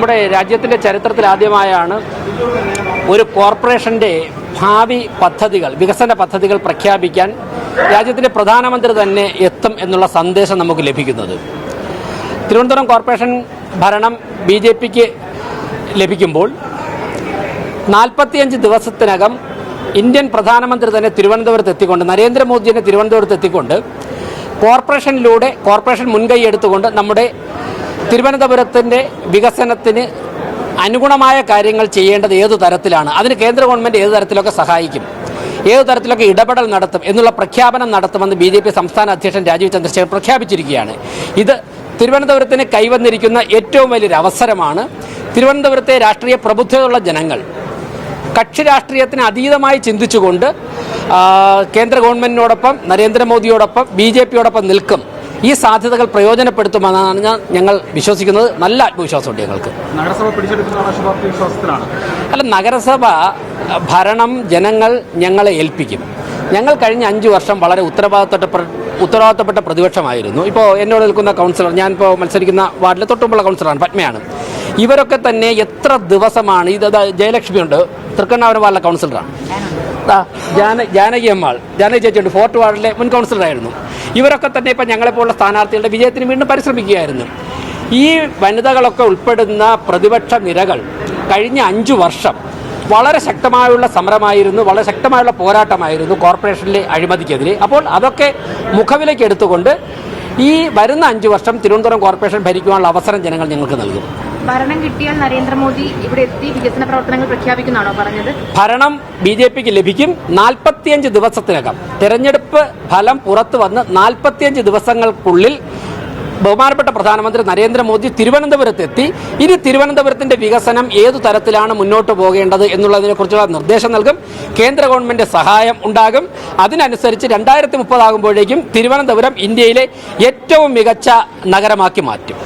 നമ്മുടെ രാജ്യത്തിന്റെ ചരിത്രത്തിൽ ആദ്യമായാണ് ഒരു കോർപ്പറേഷന്റെ ഭാവി പദ്ധതികൾ വികസന പദ്ധതികൾ പ്രഖ്യാപിക്കാൻ രാജ്യത്തിന്റെ പ്രധാനമന്ത്രി തന്നെ എത്തും എന്നുള്ള സന്ദേശം നമുക്ക് ലഭിക്കുന്നത്. തിരുവനന്തപുരം കോർപ്പറേഷൻ ഭരണം ബി ജെ പിക്ക് ലഭിക്കുമ്പോൾ നാൽപ്പത്തിയഞ്ച് ദിവസത്തിനകം ഇന്ത്യൻ പ്രധാനമന്ത്രി തന്നെ തിരുവനന്തപുരത്ത് എത്തിക്കൊണ്ട് നരേന്ദ്രമോദിനെ തിരുവനന്തപുരത്ത് എത്തിക്കൊണ്ട് കോർപ്പറേഷനിലൂടെ കോർപ്പറേഷൻ മുൻകൈ എടുത്തുകൊണ്ട് നമ്മുടെ തിരുവനന്തപുരത്തിന്റെ വികസനത്തിന് അനുഗുണമായ കാര്യങ്ങൾ ചെയ്യേണ്ടത് ഏതു തരത്തിലാണ്? അതിന് കേന്ദ്ര ഗവൺമെന്റ് ഏത് തരത്തിലൊക്കെ സഹായിക്കും? ഏത് തരത്തിലൊക്കെ ഇടപെടൽ നടത്തും? എന്നുള്ള പ്രഖ്യാപനം നടത്തുമെന്ന് ബി ജെ പി സംസ്ഥാന അധ്യക്ഷൻ രാജീവ് ചന്ദ്രശേഖർ പ്രഖ്യാപിച്ചിരിക്കുകയാണ്. ഇത് തിരുവനന്തപുരത്തിന് കൈവന്നിരിക്കുന്ന ഏറ്റവും വലിയൊരു അവസരമാണ് തിരുവനന്തപുരത്തെ രാഷ്ട്രീയ പ്രബുദ്ധതയുള്ള ജനങ്ങൾ. കക്ഷി രാഷ്ട്രീയത്തിന് അതീതമായി ചിന്തിച്ചുകൊണ്ട് കേന്ദ്ര ഗവൺമെന്റിനോടൊപ്പം നരേന്ദ്രമോദിയോടൊപ്പം ബി ജെ പിയോടൊപ്പം നിൽക്കും. ഈ സാധ്യതകൾ പ്രയോജനപ്പെടുത്തുമെന്നാണ് ഞാൻ- ഞങ്ങൾ വിശ്വസിക്കുന്നത്. നല്ല ആത്മവിശ്വാസമുണ്ട് ഞങ്ങൾക്ക്. നഗരസഭ വിശ്വാസത്തിലാണ്. അല്ല നഗരസഭ ഭരണം ജനങ്ങൾ ഞങ്ങളെ ഏൽപ്പിക്കും. ഞങ്ങൾ കഴിഞ്ഞ അഞ്ച് വർഷം വളരെ ഉത്തരവാദിത്തപ്പെട്ട ഉത്തരവാദിത്തപ്പെട്ട പ്രതിപക്ഷമായിരുന്നു. ഇപ്പോൾ എന്നോട് നിൽക്കുന്ന കൗൺസിലർ ഞാനിപ്പോൾ മത്സരിക്കുന്ന വാർഡിലെ തൊട്ടുമ്പുള്ള കൗൺസിലറാണ് പത്മയാണ്. ഇവരൊക്കെ തന്നെ എത്ര ദിവസമാണ് ഇത് ജയലക്ഷ്മി ജയലക്ഷ്മിയുണ്ട് തൃക്കണ്ണാപുരം വാർഡിലെ കൗൺസിലറാണ് ജാന ജാനകി അമ്മാൾ ജാനകി ചേച്ചിയുണ്ട് ഫോർട്ട് വാർഡിലെ മുൻ കൗൺസിലറായിരുന്നു. ഇവരൊക്കെ തന്നെ ഇപ്പം ഞങ്ങളെപ്പോലുള്ള സ്ഥാനാർത്ഥികളുടെ വിജയത്തിന് വീണ്ടും പരിശ്രമിക്കുകയായിരുന്നു. ഈ വനിതകളൊക്കെ ഉൾപ്പെടുന്ന പ്രതിപക്ഷ നിരകൾ കഴിഞ്ഞ അഞ്ചു വർഷം വളരെ ശക്തമായുള്ള സമരമായിരുന്നു വളരെ ശക്തമായുള്ള പോരാട്ടമായിരുന്നു കോർപ്പറേഷനിലെ അഴിമതിക്കെതിരെ. അപ്പോൾ അതൊക്കെ മുഖവിലേക്ക് എടുത്തുകൊണ്ട് ഈ വരുന്ന അഞ്ചു വർഷം തിരുവനന്തപുരം കോർപ്പറേഷൻ ഭരിക്കുവാനുള്ള അവസരം ജനങ്ങൾ ഞങ്ങൾക്ക് നൽകും. ഭരണം കിട്ടിയാൽ നരേന്ദ്രമോദി ഇവിടെ എത്തി വികസന പ്രവർത്തനങ്ങൾ പ്രഖ്യാപിക്കുന്നതാണോ പറഞ്ഞത്? ഭരണം ബി ജെ പിക്ക് ലഭിക്കും നാൽപ്പത്തിയഞ്ച് ദിവസത്തിനകം. തെരഞ്ഞെടുപ്പ് ഫലം പുറത്തു വന്ന് നാൽപ്പത്തിയഞ്ച് ദിവസങ്ങൾക്കുള്ളിൽ ബഹുമാനപ്പെട്ട പ്രധാനമന്ത്രി നരേന്ദ്രമോദി തിരുവനന്തപുരത്ത് എത്തി ഇനി തിരുവനന്തപുരത്തിന്റെ വികസനം ഏതു തരത്തിലാണ് മുന്നോട്ട് പോകേണ്ടത് എന്നുള്ളതിനെ കുറിച്ചുള്ള നിർദ്ദേശം നൽകും. കേന്ദ്ര ഗവൺമെന്റ് സഹായം ഉണ്ടാകും. അതിനനുസരിച്ച് രണ്ടായിരത്തി മുപ്പതാകുമ്പോഴേക്കും തിരുവനന്തപുരം ഇന്ത്യയിലെ ഏറ്റവും മികച്ച നഗരമാക്കി മാറ്റും.